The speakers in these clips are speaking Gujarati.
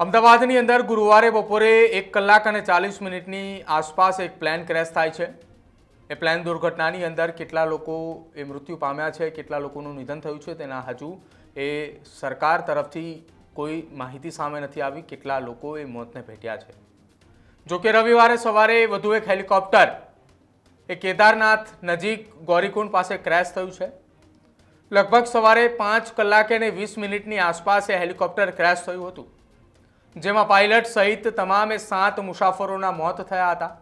અમદાવાદની અંદર ગુરુવારે બપોરે એક કલાક અને ચાલીસ મિનિટની આસપાસ એક પ્લેન ક્રેશ થાય છે. એ પ્લેન દુર્ઘટનાની અંદર કેટલા લોકો એ મૃત્યુ પામ્યા છે, કેટલા લોકોનું નિધન થયું છે તેના હજુ એ સરકાર તરફથી કોઈ માહિતી સામે નથી આવી કેટલા લોકો એ મોતને ભેટ્યા છે. જો કે રવિવારે સવારે વધુ એક હેલિકોપ્ટર એ કેદારનાથ નજીક ગૌરીકુંડ પાસે ક્રેશ થયું છે. લગભગ સવારે પાંચ કલાકે ને વીસ મિનિટની આસપાસ એ હેલિકોપ્ટર ક્રેશ થયું હતું. જેમાં પાયલટ સહિત તમામે સાત મુસાફરોના મોત થયા હતા.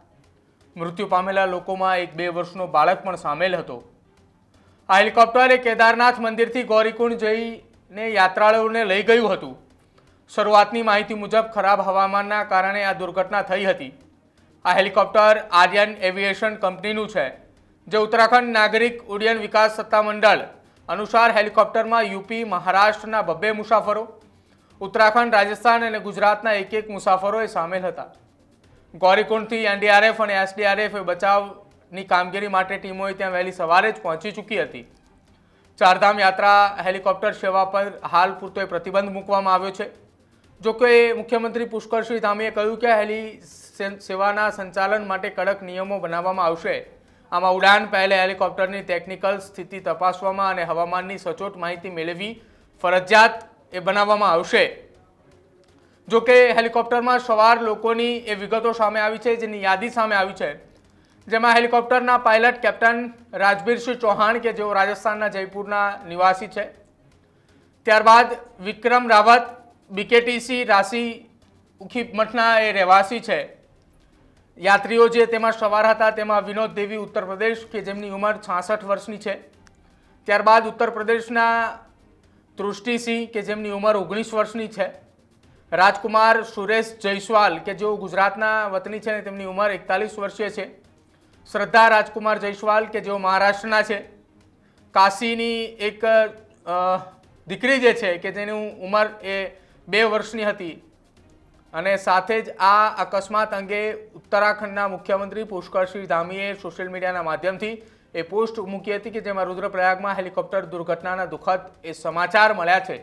મૃત્યુ પામેલા લોકોમાં એક બે વર્ષનો બાળક પણ સામેલ હતો. આ હેલિકોપ્ટરે કેદારનાથ મંદિરથી ગૌરીકુંડ જઈને યાત્રાળુઓને લઈ ગયું હતું. શરૂઆતની માહિતી મુજબ ખરાબ હવામાનના કારણે આ દુર્ઘટના થઈ હતી. આ હેલિકોપ્ટર આર્યન એવિએશન કંપનીનું છે, જે ઉત્તરાખંડ નાગરિક ઉડ્ડયન વિકાસ સત્તામંડળ અનુસાર હેલિકોપ્ટરમાં યુપી, મહારાષ્ટ્રના બબ્બે મુસાફરો ઉત્તરાખંડ, રાજસ્થાન અને ગુજરાતના એક એક મુસાફરોએ સામેલ હતા. ગોરીકુંડથી એનડીઆરએફ અને એસડીઆરએફ બચાવની કામગીરી માટે ટીમોએ ત્યાં વહેલી સવારે જ પહોંચી ચૂકી હતી. ચારધામ યાત્રા હેલિકોપ્ટર સેવા પર હાલ પૂરતો પ્રતિબંધ મૂકવામાં આવ્યો છે. જો કે મુખ્યમંત્રી પુષ્કરસિંહ ધામીએ કહ્યું કે હેલી સેવાના સંચાલન માટે કડક નિયમો બનાવવામાં આવશે. આમાં ઉડાન પહેલે હેલિકોપ્ટરની ટેકનિકલ સ્થિતિ તપાસવામાં અને હવામાનની સચોટ માહિતી મેળવવી ફરજિયાત એ બનાવવામાં આવશે. જો કે હેલિકોપ્ટરમાં સવાર લોકોની એ વિગતો સામે આવી છે, જેની યાદી સામે આવી છે. જેમાં હેલિકોપ્ટરના પાયલટ કેપ્ટન રાજબીરસિંહ ચૌહાણ કે જેઓ રાજસ્થાનના જયપુરના નિવાસી છે. ત્યારબાદ વિક્રમ રાવત, બીકેટીસી, રાશિ, ઉખી મઠના એ રહેવાસી છે. યાત્રીઓ જે તેમાં સવાર હતા, તેમાં વિનોદ દેવી ઉત્તર પ્રદેશ, કે જેમની ઉંમર છાસઠ વર્ષની છે. ત્યારબાદ ઉત્તર પ્રદેશના તૃષ્ટિસિંહ, કે જેમની ઉંમર ઓગણીસ વર્ષની છે, રાજકુમાર સુરેશ જયસ્વાલ, કે જેઓ ગુજરાતના વતની છે અને તેમની ઉંમર એકતાલીસ વર્ષીય છે, શ્રદ્ધા રાજકુમાર જયસ્વાલ, કે જેઓ મહારાષ્ટ્રના છે, કાશીની એક દીકરી જે છે, કે જેની ઉંમર એ બે વર્ષની હતી, અને સાથે જ આ અકસ્માત અંગે ઉત્તરાખંડના મુખ્યમંત્રી પુષ્કરસિંહ ધામીએ સોશિયલ મીડિયાના માધ્યમથી એ પોસ્ટ મૂકી હતી કે જેમાં રુદ્રપ્રયાગમાં હેલિકોપ્ટર દુર્ઘટનાના દુઃખદ એ સમાચાર મળ્યા છે.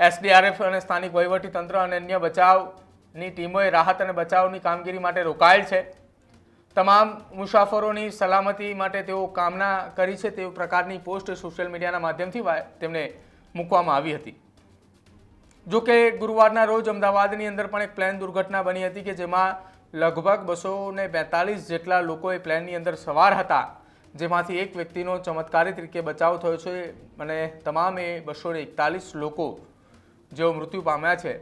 એસડીઆરએફ અને સ્થાનિક વહીવટીતંત્ર અને અન્ય બચાવની ટીમોએ રાહત અને બચાવની કામગીરી માટે રોકાયેલ છે. તમામ મુસાફરોની સલામતી માટે તેઓ કામના કરી છે તે પ્રકારની પોસ્ટ સોશિયલ મીડિયાના માધ્યમથી તેમને મૂકવામાં આવી હતી. જો કે ગુરુવારના રોજ અમદાવાદની અંદર પણ એક પ્લેન દુર્ઘટના બની હતી કે જેમાં લગભગ બસો ને બેતાલીસ જેટલા લોકો એ પ્લેનની અંદર સવાર હતા. જેમાંથી એક વ્યક્તિનો ચમત્કારી તરીકે બચાવ થયો છે અને તમામ બસો એકતાલીસ લોકો જેઓ મૃત્યુ પામ્યા છે.